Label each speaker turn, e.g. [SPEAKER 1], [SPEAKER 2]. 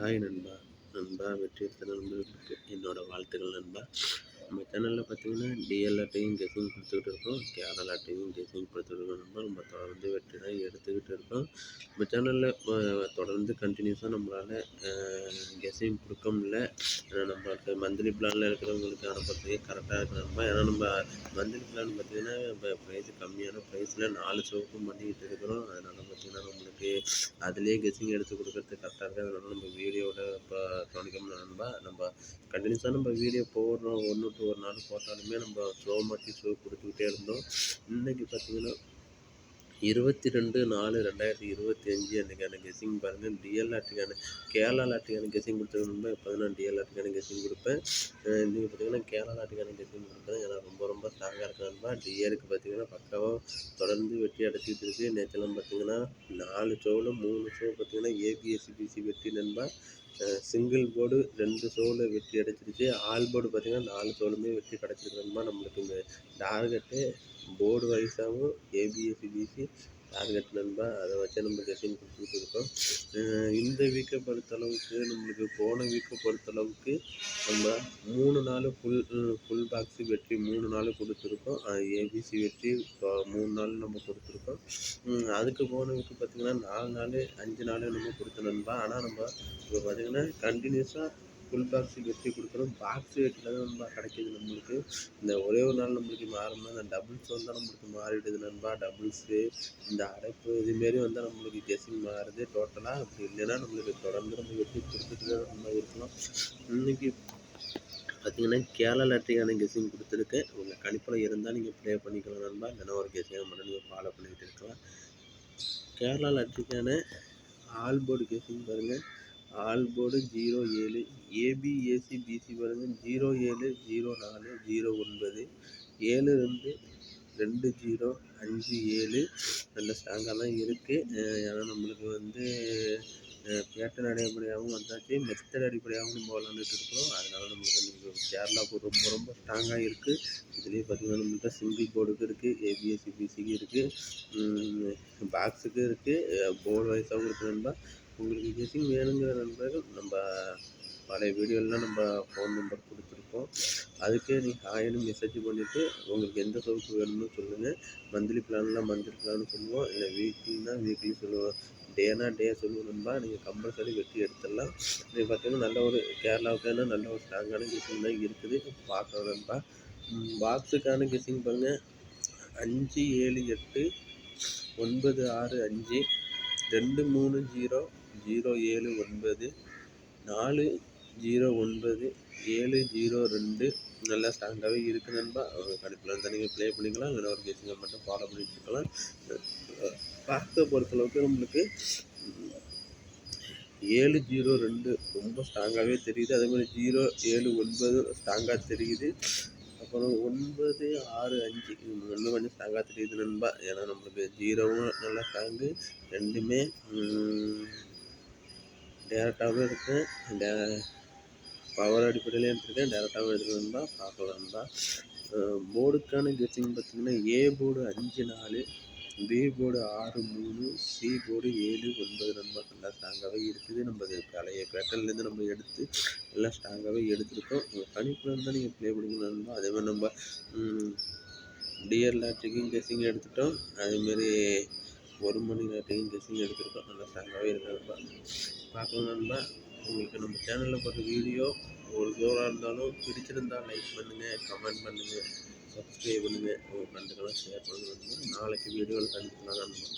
[SPEAKER 1] Hi நண்பா. நண்பா வெற்றி எடுத்த நண்பர்களுக்கு என்னோடய வாழ்த்துக்கள் நண்பா. நம்ம சேனலில் பார்த்தீங்கன்னா டிஎல்ஆர்டையும் கெஸிங் கொடுத்துக்கிட்டு இருக்கோம். கேரளாட்டையும் கெஸிங் கொடுத்துருக்கோம் இருக்கோம். நம்ம தொடர்ந்து வெற்றி தான் எடுத்துக்கிட்டு இருக்கோம். நம்ம சேனலில் தொடர்ந்து கண்டினியூஸாக நம்மளால் கெஸிங் கொடுக்க முடியல. ஏன்னா நம்மளுக்கு மந்த்லி பிளானில் இருக்கிறவங்களுக்கு அனுப்புறதுக்கே கரெக்டாக இருக்கு ஏன்னா நம்ம மந்த்லி பிளான் பார்த்தீங்கன்னா இப்போ ப்ரைஸ் கம்மியான ப்ரைஸில் நாலு சோப்பு பண்ணிக்கிட்டு இருக்கிறோம். அதனால் பார்த்திங்கன்னா நம்மளுக்கு அதுலேயே கெஸிங் எடுத்து கொடுக்குறது கரெக்டாக இருக்குது. அதனால் நம்ம வீடியோட இப்போ கவனிக்கணும் நம்ம கண்டினியூஸாக நம்ம வீடியோ போடுறோம். ஒன்று டு ஒரு நாள் போட்டாலுமே நம்ம ஷோ மாற்றி ஷோ கொடுத்துக்கிட்டே இருந்தோம். இன்றைக்கி பார்த்தீங்கன்னா இருபத்தி ரெண்டு நாலு ரெண்டாயிரத்தி இருபத்தி அஞ்சு அன்றைக்கான கெஸிங் பாருங்கள் டிஎல் ஆட்டுக்கான கேரளா ஆட்டுக்கான கெஸிங் கொடுத்துருந்தோம் இப்போ தான் நான் டிஎல் ஆட்டுக்கான கெஸிங் கொடுப்பேன். இன்றைக்கி பார்த்தீங்கன்னா கேரளா ஆட்டுக்கான கெஸிங் கொடுப்பேன். ஏன்னா ரொம்ப ரொம்ப ஸ்ட்ராங்காக இருக்கான்பா டிஎலுக்கு பார்த்தீங்கன்னா பக்காவாக தொடர்ந்து வெட்டி அடைச்சிக்கிட்டு இருக்குது நேற்றுலாம் பார்த்தீங்கன்னா நாலு ஷோவில் மூணு ஷோ பார்த்தீங்கன்னா ஏபிஎஸ்சி பிசி வெட்டி நண்பா. சிங்கிள் போர்டு ரெண்டு சோலு வெட்டி அடைச்சிருச்சு. ஆல் போர்டு பார்த்தீங்கன்னா நாலு சோலுமே வெட்டி கிடச்சிருக்கணுமா? நம்மளுக்கு இந்த டார்கெட்டு போர்டு வைஸாகவும் ஏபிஎஸ்சி பிசி டார்கெட் நண்பா அதை வச்சு நம்ம டிசைன் கொடுத்துட்டு இருக்கோம் இந்த வீக்கை பொறுத்த அளவுக்கு நம்மளுக்கு போன வீக்கை பொறுத்த அளவுக்கு நம்ம மூணு நாள் ஃபுல் ஃபுல் பாக்ஸு வெற்றி மூணு நாள் கொடுத்துருக்கோம். ஏபிசி வெற்றி மூணு நாள் நம்ம கொடுத்துருக்கோம். அதுக்கு போன வீக்கு பார்த்திங்கன்னா நாலு நாள் அஞ்சு நாள் நம்ம கொடுத்த நண்பா. ஆனால் நம்ம இப்போ பார்த்திங்கன்னா கண்டினியூஸாக ஃபுல் பாக்ஸுக்கு எப்படி கொடுக்குறோம். பாக்ஸ் ரேட்டில் தான் நம்ம கிடைக்கிது நம்மளுக்கு. இந்த ஒரே ஒரு நாள் நம்மளுக்கு மாறும்னா இந்த டபுள்ஸ் வந்தால் நம்மளுக்கு மாறிடுது நண்பா. டபுள்ஸு இந்த அடைப்பு இதுமாரி வந்தால் நம்மளுக்கு கெஸிங் மாறுது. டோட்டலாக அப்படி இல்லைன்னா நம்மளுக்கு தொடர்ந்து நம்ம எப்படி கொடுத்துட்டு தான் நம்ம இருக்கலாம். இன்றைக்கி பார்த்தீங்கன்னா கேரளா லாட்ரிக்கான கெஸிங் கொடுத்துருக்கு உங்கள் கணிப்பில் இருந்தால் நீங்கள் ப்ளே பண்ணிக்கலாம் நண்பா. இல்லைன்னா ஒரு கெஸிங்காக மட்டும் நீங்கள் ஃபாலோ பண்ணிக்கிட்டு இருக்கலாம். கேரளா லாட்ரிக்கான ஆல் போர்டு கெஸிங் பாருங்கள் ஆல் போர்டு ஜீரோ ஏழு ஏபிஏசி பிசி பாருங்கள் ஜீரோ ஏழு ஜீரோ நாலு ஜீரோ ஒன்பது ஏழு ரெண்டு ரெண்டு ஜீரோ அஞ்சு ஏழு. நல்ல ஸ்ட்ராங்காக தான் இருக்குது ஏன்னா நம்மளுக்கு வந்து பேட்டன் அடிப்படையாகவும் வந்தாச்சு. மெத்தட் அடிப்படையாகவும் நம்ம விளாண்டுட்டு இருக்கிறோம். அதனால நம்மளுக்கு வந்து கேரளா ரொம்ப ரொம்ப ஸ்ட்ராங்காக இருக்குது இதுலேயே பார்த்திங்கன்னா நம்மள்கிட்ட சிங்கிள் போர்டுக்கு இருக்குது ஏபிஎஸ்சி பிசிக்கு இருக்குது பாக்ஸுக்கு இருக்குது போர்டு வைஸாகவும் இருக்குது நண்பா. உங்களுக்கு கெஸிங் வேணுங்கிற நண்பர்கள் நம்ம பழைய வீடியோலாம் நம்ம ஃபோன் நம்பர் கொடுத்துருக்கோம். அதுக்கே நீங்கள் ஹாயின்னு மெசேஜ் பண்ணிவிட்டு உங்களுக்கு எந்த சவுக்கு வேணும்னு சொல்லுங்கள் மந்த்லி பிளான்லாம் மந்த்லி பிளான் சொல்லுவோம். இல்லை வீக்லினா வீக்லி சொல்லுவோம். டேனா டே சொல்லுவோம் நீங்கள் கம்பல்சரி வெட்டி எடுத்துடலாம். இது பார்த்தீங்கன்னா நல்ல ஒரு கேரளாவுக்கான நல்ல ஒரு ஸ்ட்ராங்கான கெஸிங் தான் இருக்குது. பார்க்கலாம் நண்பா. பாக்ஸுக்கான கெஸிங் பாருங்கள் அஞ்சு ஏழு எட்டு ஒன்பது ஆறு அஞ்சு ரெண்டு மூணு ஜீரோ ஜீரோ ஏழு ஒன்பது நாலு ஜீரோ ஒன்பது ஏழு ஜீரோ ரெண்டு. நல்லா ஸ்ட்ராங்காகவே இருக்குது நண்பா. கணிப்பில் இருந்தால் நீங்கள் ப்ளே பண்ணிக்கலாம். இல்லை ஒரு கெஸிங்கை மட்டும் ஃபாலோ பண்ணிட்டு இருக்கலாம் பார்க்க பொறுத்தளவுக்கு நம்மளுக்கு ஏழு ஜீரோ ரெண்டு ரொம்ப ஸ்ட்ராங்காகவே தெரியுது. அதே மாதிரி ஜீரோ ஏழு ஒன்பது ஸ்ட்ராங்காக தெரியுது. அப்புறம் ஒன்பது ஆறு அஞ்சு இன்னும் கொஞ்சம் ஸ்ட்ராங்காக தெரியுது நண்பா. ஏன்னா நம்மளுக்கு ஜீரோவும் நல்லா ஸ்ட்ராங்கு. ரெண்டுமே டேரெக்டாகவும் இருக்குது பவர் uh, அடிப்படையிலையும் எடுத்துருக்கேன். டேரெக்டாகவும் எடுத்துகிட்டு தான் பார்க்கலாம் தான் போர்டுக்கான uh, கெச்சிங் பார்த்திங்கன்னா ஏ போர்டு அஞ்சு நாலு பி போர்டு ஆறு மூணு சி போர்டு ஏழு ஒன்பது நம்பர் நல்லா ஸ்ட்ராங்காகவே இருக்குது. நம்ம பழைய பேட்டர்ன்லேருந்து நம்ம எடுத்து நல்லா ஸ்ட்ராங்காகவே எடுத்துருக்கோம். உங்கள் கணிப்பில் இருந்தால் நீங்கள் ப்ளே பண்ணிக்கலாம் அதேமாதிரி நம்ம டிஎர் லாட்ரிக்கும் கெஸிங் எடுத்துட்டோம். அதேமாரி ஒரு மணி நேரத்தையும் கெஸிங் எடுத்திருக்கோம். நல்லா ஸ்ட்ராங்காகவே இருக்கிறப்ப. பார்க்கலாம் நண்பா உங்களுக்கு நம்ம சேனலில் போடுற வீடியோ ஒரு ஜோராக இருந்தாலும் பிடிச்சிருந்தால் லைக் பண்ணுங்கள் கமெண்ட் பண்ணுங்கள் சப்ஸ்கிரைப் பண்ணுங்கள் உங்கள் ஃப்ரெண்டுக்கெல்லாம் ஷேர் பண்ணுங்கள் நாளைக்கு வீடியோவில் கண்டிப்பாக நண்பா